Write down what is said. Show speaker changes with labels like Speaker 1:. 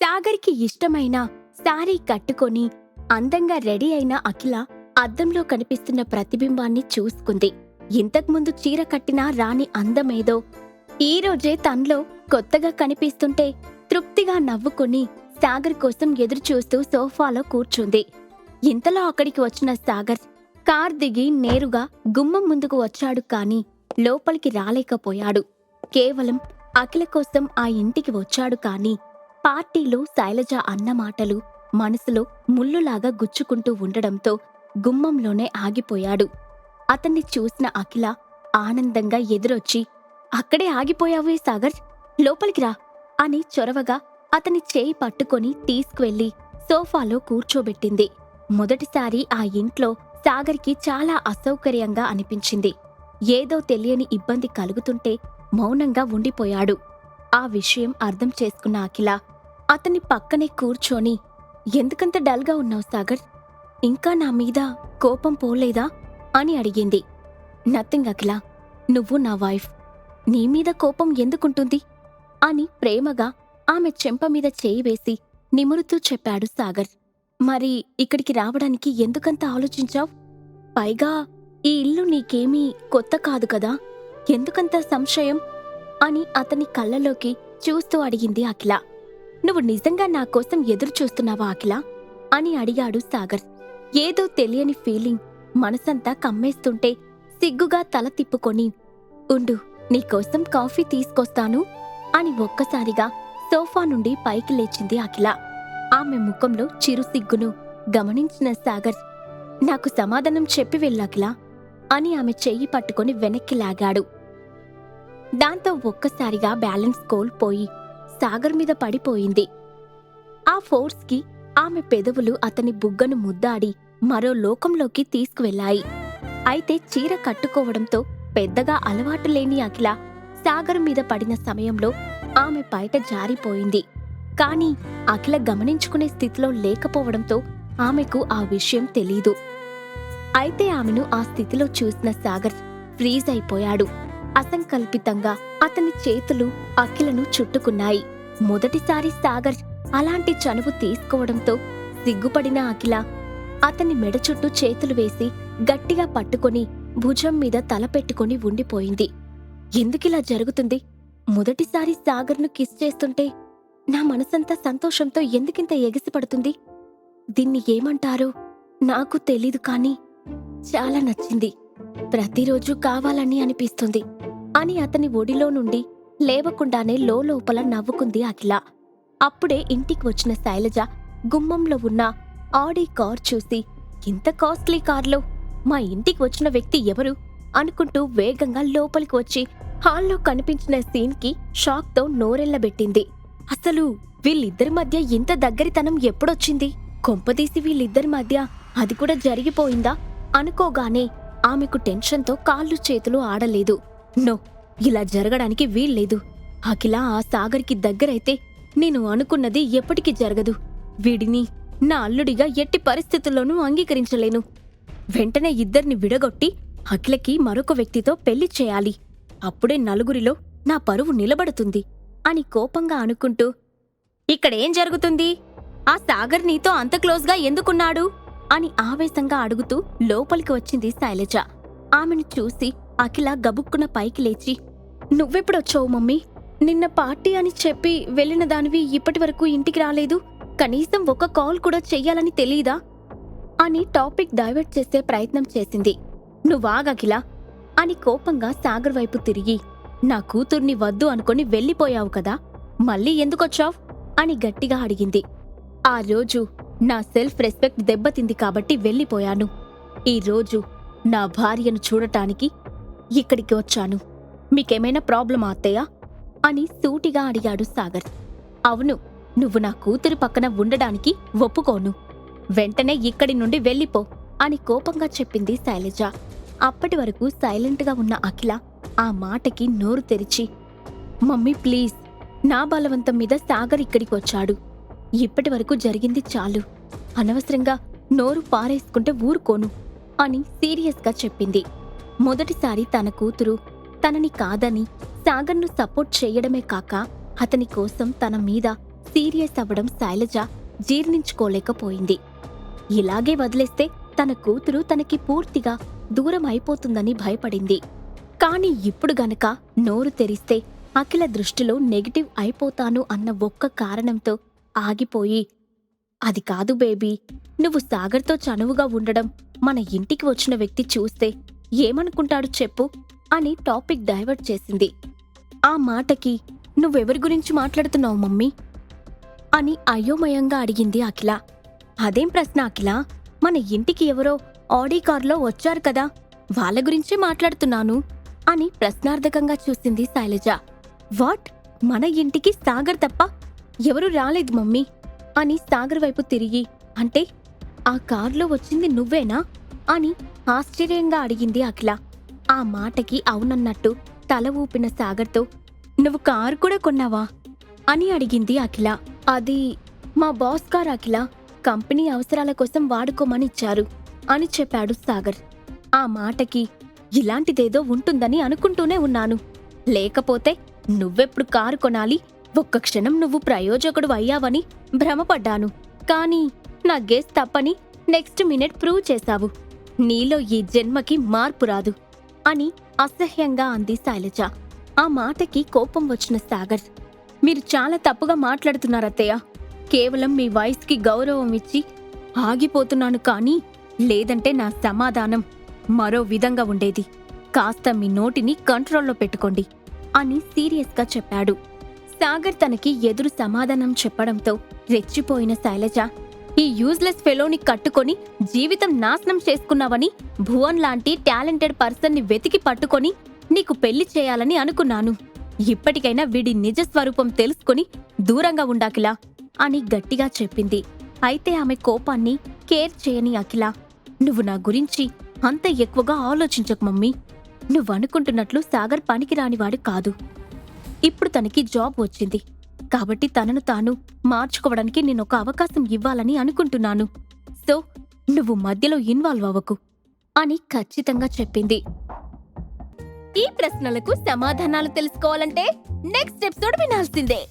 Speaker 1: సాగర్కి ఇష్టమైన శారీ కట్టుకొని అందంగా రెడీ అయిన అఖిల అద్దంలో కనిపిస్తున్న ప్రతిబింబాన్ని చూసుకుంది. ఇంతకుముందు చీర కట్టిన రాణి అందమేదో ఈ రోజే తనలో కొత్తగా కనిపిస్తుంటే తృప్తిగా నవ్వుకుని సాగర్ కోసం ఎదురుచూస్తూ సోఫాలో కూర్చుంది. ఇంతలో అక్కడికి వచ్చిన సాగర్ కార్ దిగి నేరుగా గుమ్మం ముందుకు వచ్చాడు కాని లోపలికి రాలేకపోయాడు. కేవలం అఖిల కోసం ఆ ఇంటికి వచ్చాడు కాని పార్టీలో శైలజ అన్న మాటలు మనసులో ముల్లులాగా గుచ్చుకుంటూ ఉండడంతో గుమ్మంలోనే ఆగిపోయాడు. అతన్ని చూసిన అఖిల ఆనందంగా ఎదురొచ్చి అక్కడే ఆగిపోయావే సాగర్ లోపలికి రా అని చొరవగా అతని చేయి పట్టుకొని తీసుకువెళ్ళి సోఫాలో కూర్చోబెట్టింది. మొదటిసారి ఆ ఇంట్లో సాగర్కి చాలా అసౌకర్యంగా అనిపించింది. ఏదో తెలియని ఇబ్బంది కలుగుతుంటే మౌనంగా ఉండిపోయాడు. ఆ విషయం అర్థం చేసుకున్న అఖిల అతని పక్కనే కూర్చొని ఎందుకంత డల్గా ఉన్నావు సాగర్? ఇంకా నా మీద కోపం పోలేదా? అని అడిగింది. నథింగ్ అఖిల నువ్వు నా వైఫ్. నీ మీద కోపం ఎందుకుంటుంది? అని ప్రేమగా ఆమె చెంప మీద చేయి వేసి నిమురుతూ చెప్పాడు సాగర్. మరి ఇక్కడికి రావడానికి ఎందుకంత ఆలోచించావు? పైగా ఈ ఇల్లు నీకేమీ కొత్త కాదు కదా? ఎందుకంత సంశయం? అని అతని కళ్ళలోకి చూస్తూ అడిగింది అఖిల. నువ్వు నిజంగా నా కోసం ఎదురు చూస్తున్నావా అఖిల? అని అడిగాడు సాగర్. ఏదో తెలియని ఫీలింగ్ మనసంతా కమ్మేస్తుంటే సిగ్గుగా తల తిప్పుకొని ఉండు నీకోసం కాఫీ తీసుకొస్తాను అని ఒక్కసారిగా సోఫా నుండి పైకి లేచింది అఖిల. ఆమె ముఖంలో చిరు సిగ్గును గమనించిన సాగర్ నాకు సమాధానం చెప్పి వెళ్ళు అని ఆమె చెయ్యి పట్టుకుని వెనక్కి లాగాడు. దాంతో ఒక్కసారిగా బ్యాలెన్స్ కోల్పోయి సాగర్ మీద పడిపోయింది. ఆ ఫోర్స్కి ఆమె పెదవులు అతని బుగ్గను ముద్దాడి మరో లోకంలోకి తీసుకువెళ్ళాయి. అయితే చీర కట్టుకోవడంతో పెద్దగా అలవాటు లేని అఖిల సాగర్ మీద పడిన సమయంలో ఆమె బయట జారిపోయింది. కాని అఖిల గమనించుకునే స్థితిలో లేకపోవడంతో ఆమెకు ఆ విషయం తెలీదు. అయితే ఆమెను ఆ స్థితిలో చూసిన సాగర్ ఫ్రీజ్ అయిపోయాడు. అసంకల్పితంగా అతని చేతులు అఖిలను చుట్టుకున్నాయి. మొదటిసారి సాగర్ అలాంటి చనువు తీసుకోవడంతో సిగ్గుపడిన అఖిల అతని మెడ చుట్టూ చేతులు వేసి గట్టిగా పట్టుకొని భుజం మీద తల పెట్టుకొని ఉండిపోయింది. ఎందుకిలా జరుగుతుంది? మొదటిసారి సాగర్ను కిస్ చేస్తుంటే నా మనసంతా సంతోషంతో ఎందుకింత ఎగిసిపడుతుంది? దీన్ని ఏమంటారో? నాకు తెలీదు కానీ చాలా నచ్చింది. ప్రతిరోజు కావాలని అనిపిస్తుంది. అని అతని ఒడిలో నుండి లేవకుండానే లోపల నవ్వుకుంది అఖిల. అప్పుడే ఇంటికి వచ్చిన శైలజ గుమ్మంలో ఉన్న ఆడీ కార్ చూసి ఇంత కాస్ట్లీ కార్లో? మా ఇంటికి వచ్చిన వ్యక్తి ఎవరు? అనుకుంటూ వేగంగా లోపలికి వచ్చి హాల్లో కనిపించిన సీన్కి షాక్తో నోరెళ్ళబెట్టింది అసలు వీళ్ళిద్దరి మధ్య ఇంత దగ్గరితనం ఎప్పుడొచ్చింది? కొంపదీసి వీళ్ళిద్దరి మధ్య అది కూడా జరిగిపోయిందా? అనుకోగానే ఆమెకు టెన్షన్తో కాళ్ళు చేతులు ఆడలేదు. నో ఇలా జరగడానికి వీల్లేదు. అఖిల ఆ సాగర్కి దగ్గరైతే నేను అనుకున్నది ఎప్పటికీ జరగదు. వీడిని నా అల్లుడిగా ఎట్టి పరిస్థితుల్లోనూ అంగీకరించలేను. వెంటనే ఇద్దరిని విడగొట్టి అఖిలకి మరొక వ్యక్తితో పెళ్ళి చేయాలి. అప్పుడే నలుగురిలో నా పరువు నిలబడుతుంది అని కోపంగా అనుకుంటూ ఇక్కడేం జరుగుతుంది? ఆ సాగర్ నీతో అంత క్లోజ్గా ఎందుకున్నాడు? అని ఆవేశంగా అడుగుతూ లోపలికి వచ్చింది శైలజ. ఆమెను చూసి అఖిల గబుక్కున పైకి లేచి నువ్వెప్పుడొచ్చావు మమ్మీ? నిన్న పార్టీ అని చెప్పి వెళ్ళిన దానివి ఇప్పటి వరకు ఇంటికి రాలేదు. కనీసం ఒక కాల్ కూడా చెయ్యాలని తెలీదా? అని టాపిక్ డైవర్ట్ చేసే ప్రయత్నం చేసింది. నువ్వాగఖిల అని కోపంగా సాగర్ వైపు తిరిగి నా కూతుర్ని వద్దు అనుకొని వెళ్ళిపోయావు కదా? మళ్ళీ ఎందుకొచ్చావ్? అని గట్టిగా అడిగింది. ఆ రోజు నా సెల్ఫ్ రెస్పెక్ట్ దెబ్బతింది కాబట్టి వెళ్ళిపోయాను. ఈ రోజు నా భార్యను చూడటానికి ఇక్కడికి వచ్చాను. మీకేమైనా ప్రాబ్లమా అత్తయ్య? అని సూటిగా అడిగాడు సాగర్. అవును నువ్వు నా కూతురు పక్కన ఉండడానికి ఒప్పుకోను. వెంటనే ఇక్కడి నుండి వెళ్ళిపో అని కోపంగా చెప్పింది శైలజ. అప్పటి వరకు సైలెంట్గా ఉన్న అఖిల ఆ మాటకి నోరు తెరిచి మమ్మీ ప్లీజ్ నా బలవంతం మీద సాగర్ ఇక్కడికి వచ్చాడు. ఇప్పటి వరకు జరిగింది చాలు. అనవసరంగా నోరు పారేసుకుంటే ఊరుకోను అని సీరియస్గా చెప్పింది. మొదటిసారి తన కూతురు తనని కాదని సాగర్ను సపోర్ట్ చేయడమే కాక అతని కోసం తన మీద సీరియస్ అవ్వడం శైలజ జీర్ణించుకోలేకపోయింది. ఇలాగే వదిలేస్తే తన కూతురు తనకి పూర్తిగా దూరం అయిపోతుందని భయపడింది. కాని ఇప్పుడు గనక నోరు తెరిస్తే అఖిల దృష్టిలో నెగిటివ్ అయిపోతాను అన్న ఒక్క కారణంతో ఆగిపోయి అది కాదు బేబీ నువ్వు సాగర్తో చనువుగా ఉండడం మన ఇంటికి వచ్చిన వ్యక్తి చూస్తే ఏమనుకుంటాడు చెప్పు. అని టాపిక్ డైవర్ట్ చేసింది. ఆ మాటకి నువ్వెవరి గురించి మాట్లాడుతున్నావు మమ్మీ? అని అయోమయంగా అడిగింది అఖిల. అదేం ప్రశ్న అఖిల? మన ఇంటికి ఎవరో ఆడీ కారులో వచ్చారు కదా వాళ్ళ గురించే మాట్లాడుతున్నాను అని ప్రశ్నార్థకంగా చూసింది శైలజ. వాట్? మన ఇంటికి సాగర్ తప్ప ఎవరు రాలేదు మమ్మీ? అని సాగర్ వైపు తిరిగి అంటే ఆ కారులో వచ్చింది నువ్వేనా? అని ఆశ్చర్యంగా అడిగింది అఖిల. ఆ మాటకి అవునన్నట్టు తల ఊపిన సాగర్తో నువ్వు కారు కూడా కొన్నావా? అని అడిగింది అఖిల. అది మా బాస్ కార్ అఖిల కంపెనీ అవసరాల కోసం వాడుకోమని ఇచ్చారు అని చెప్పాడు సాగర్. ఆ మాటకి ఇలాంటిదేదో ఉంటుందని అనుకుంటూనే ఉన్నాను. లేకపోతే నువ్వెప్పుడు కారు కొనాలి? ఒక్క క్షణం నువ్వు ప్రయోజకుడు అయ్యావని భ్రమపడ్డాను. కానీ నా గేస్ తప్పని నెక్స్ట్ మినిట్ ప్రూవ్ చేశావు. నీలో ఈ జన్మకి మార్పు రాదు. అని అసహ్యంగా అంది శైలజ. ఆ మాటకి కోపం వచ్చిన సాగర్. మీరు చాలా తప్పుగా మాట్లాడుతున్నారత్తయ్య. కేవలం మీ వయసుకి గౌరవం ఇచ్చి ఆగిపోతున్నాను కానీ లేదంటే నా సమాధానం మరో విధంగా ఉండేది. కాస్త మీ నోటిని కంట్రోల్లో పెట్టుకోండి అని సీరియస్గా చెప్పాడు. సాగర్ తనకి ఎదురు సమాధానం చెప్పడంతో రెచ్చిపోయిన శైలజ ఈ యూజ్లెస్ ఫెలోని కట్టుకొని జీవితం నాశనం చేసుకున్నావని భువన్ లాంటి టాలెంటెడ్ పర్సన్ని వెతికి పట్టుకొని నీకు పెళ్ళి చేయాలని అనుకున్నాను. ఇప్పటికైనా వీడి నిజ స్వరూపం తెలుసుకుని దూరంగా ఉండాకిలా అని గట్టిగా చెప్పింది. అయితే ఆమె కోపాన్ని కేర్ చేయని అఖిల. నువ్వు నా గురించి అంత ఎక్కువగా ఆలోచించకు మమ్మీ. నువ్వనుకుంటున్నట్లు సాగర్ పనికిరానివాడు కాదు. ఇప్పుడు తనకి జాబ్ వచ్చింది. కాబట్టి తనను తాను మార్చుకోవడానికి నేను ఒక అవకాశం ఇవ్వాలని అనుకుంటున్నాను. సో నువ్వు మధ్యలో ఇన్వాల్వ్ అవ్వకు అని ఖచ్చితంగా చెప్పింది. ఈ ప్రశ్నలకు సమాధానాలు తెలుసుకోవాలంటే నెక్స్ట్ ఎపిసోడ్ వినాల్సిందే.